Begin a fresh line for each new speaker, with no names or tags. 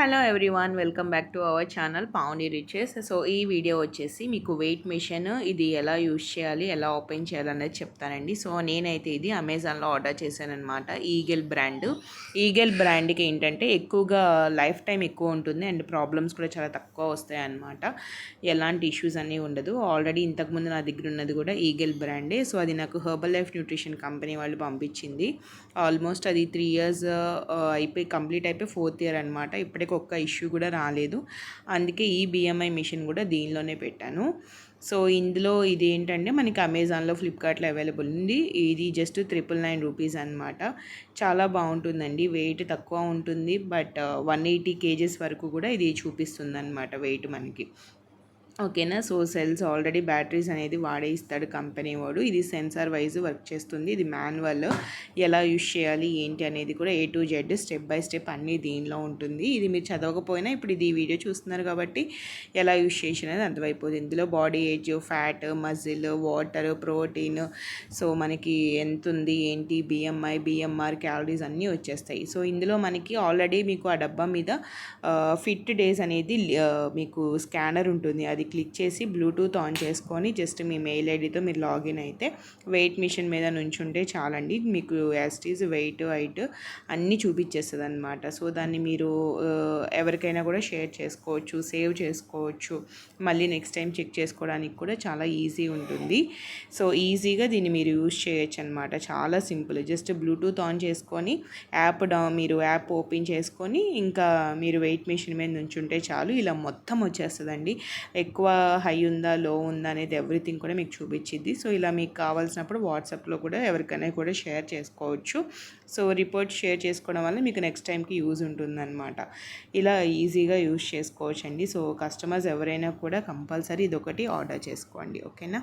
Hello everyone welcome back to our channel Pavuni riches. So ఈ video వచ్చేసి మీకు weight machine ఇది ఎలా యూజ్ చేయాలి ఎలా ఓపెన్ చేయాలి అనేది చెప్తానండి. సో నేనైతే ఇది అమెజాన్లో ఆర్డర్ చేశాను అనమాట ఈగెల్ బ్రాండ్. ఈగెల్ బ్రాండ్కి ఏంటంటే ఎక్కువగా లైఫ్ టైం ఎక్కువ ఉంటుంది అండ్ ప్రాబ్లమ్స్ కూడా చాలా తక్కువ వస్తాయి అన్నమాట ఎలాంటి ఇష్యూస్ అన్నీ ఉండదు. ఆల్రెడీ ఇంతకుముందు నా దగ్గర ఉన్నది కూడా ఈగెల్ బ్రాండే. సో అది నాకు హర్బల్ లైఫ్ న్యూట్రిషన్ కంపెనీ వాళ్ళు పంపించింది. ఆల్మోస్ట్ అది త్రీ ఇయర్స్ అయిపోయి కంప్లీట్ అయిపోయి ఫోర్త్ ఇయర్ అనమాట ఇప్పుడే ఒక్క ఇష్యూ కూడా రాలేదు. అందుకే ఈ బిఎంఐ మిషన్ కూడా దీనిలోనే పెట్టాను. సో ఇందులో ఇది ఏంటంటే మనకి అమెజాన్లో ఫ్లిప్కార్ట్లో అవైలబుల్ ఉంది. ఇది జస్ట్ త్రిపుల్ నైన్ రూపీస్ అనమాట చాలా బాగుంటుందండి. వెయిట్ తక్కువ ఉంటుంది. బట్ వన్ ఎయిటీ కేజెస్ వరకు కూడా ఇది చూపిస్తుంది అనమాట వెయిట్ మనకి. ఓకేనా సో సెల్స్ ఆల్రెడీ బ్యాటరీస్ అనేది వాడే ఇస్తాడు కంపెనీ వాడు. ఇది సెన్సార్ వైజ్ వర్క్ చేస్తుంది. ఇది మాన్యువల్ ఎలా యూస్ చేయాలి ఏంటి అనేది కూడా A to Z step by step అన్నీ దీనిలో ఉంటుంది. ఇది మీరు చదవకపోయినా ఇప్పుడు ఇది వీడియో చూస్తున్నారు కాబట్టి ఎలా యూస్ చేసినది అర్థమైపోతుంది ఇందులో body age fat muscle water protein so మనకి ఎంత ఉంది ఏంటి బిఎంఐ బిఎంఆర్ క్యాలరీస్ అన్నీ వచ్చేస్తాయి. సో ఇందులో మనకి ఆల్రెడీ మీకు ఆ డబ్బా మీద ఫిట్ డేస్ అనేది మీకు స్కానర్ ఉంటుంది. అది క్లిక్ చేసి బ్లూటూత్ ఆన్ చేసుకొని జస్ట్ మీ మెయిల్ ఐడితో మీరు లాగిన్ అయితే వెయిట్ మిషన్ మీద నుంచుంటే చాలండి. మీకు యాస్టీస్ వెయిట్ హైట్ అన్నీ చూపించేస్తుంది అనమాట సో దాన్ని మీరు ఎవరికైనా కూడా షేర్ చేసుకోవచ్చు సేవ్ చేసుకోవచ్చు. మళ్ళీ నెక్స్ట్ టైం చెక్ చేసుకోవడానికి కూడా చాలా ఈజీ ఉంటుంది. సో ఈజీగా దీన్ని మీరు యూజ్ చేయొచ్చు అనమాట చాలా సింపుల్. జస్ట్ బ్లూటూత్ ఆన్ చేసుకొని యాప్ డౌ మీరు యాప్ ఓపెన్ చేసుకొని ఇంకా మీరు వెయిట్ మిషన్ మీద నుంచుంటే చాలు. ఇలా మొత్తం వచ్చేస్తుందండి. ఎక్కువ హై ఉందా లో ఉందా అనేది ఎవ్రీథింగ్ కూడా మీకు చూపించింది. సో ఇలా మీకు కావాల్సినప్పుడు వాట్సాప్లో కూడా ఎవరికైనా కూడా షేర్ చేసుకోవచ్చు. సో రిపోర్ట్ షేర్ చేసుకోవడం వల్ల మీకు నెక్స్ట్ టైంకి యూజ్ ఉంటుందన్నమాట. ఇలా ఈజీగా యూజ్ చేసుకోవచ్చు అండి సో కస్టమర్స్ ఎవరైనా కూడా కంపల్సరీ ఇదొకటి ఆర్డర్ చేసుకోండి. ఓకేనా?